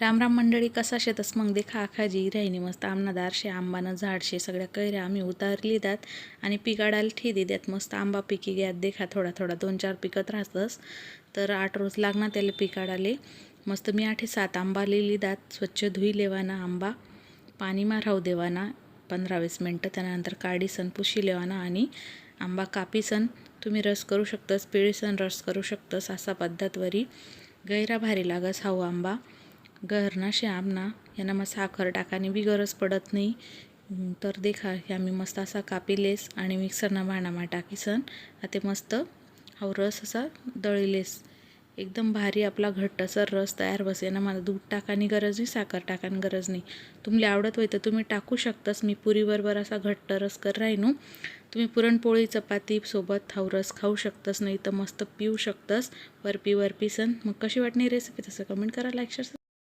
राम राम मंडळी कसा शेतस? मग देखा आखाजी राहिनी मस्त आमनादार शे आंबानं झाड शे सगळ्या कैऱ्या आम्ही उतारली दात आणि पिकाडायला ठेदी द्यात मस्त आंबा पिकी घ्यात देखा थोडा थोडा दोन चार पिकत राहतस तर आठ रोज लागणार त्याला पिकाडाले मस्त मी आठे सात आंबा लिहिली दात स्वच्छ धुई लेवाना आंबा पाणी माराव देवाना पंधरा वीस मिनटं त्यानंतर काढीसन पुशी लेवाना आणि आंबा कापीसन तुम्ही रस करू शकतस पिळीसन रस करू शकतस असा पद्धतवरी गैरा भारी लागस हाऊ आंबा. घरना श्यामना आमना यांना मग साखर टाकानी बी गरज पडत नाही. तर देखा ह्या मी मस्त असा कापी लेस आणि मिक्सरना भांडामा टाकीसन. ते मस्त हा रस असा दळीलेस. एकदम भारी आपला घट्टसर रस तयार बसे ना मला दूध टाकानी गरज नाही साखर टाकानी गरज नाही. तुम्हाला आवडत होय तर तुम्ही टाकू शकतास. मी पुरीबरोबर असा घट्ट रस कर राहीनू. तुम्ही पुरणपोळी चपाती सोबत हा रस खाऊ शकतास नाही तर मस्त पिऊ शकतास. वरपी वरपी सन मग कशी वाटणी रेसिपी तसं कमेंट करा लाईक शेअर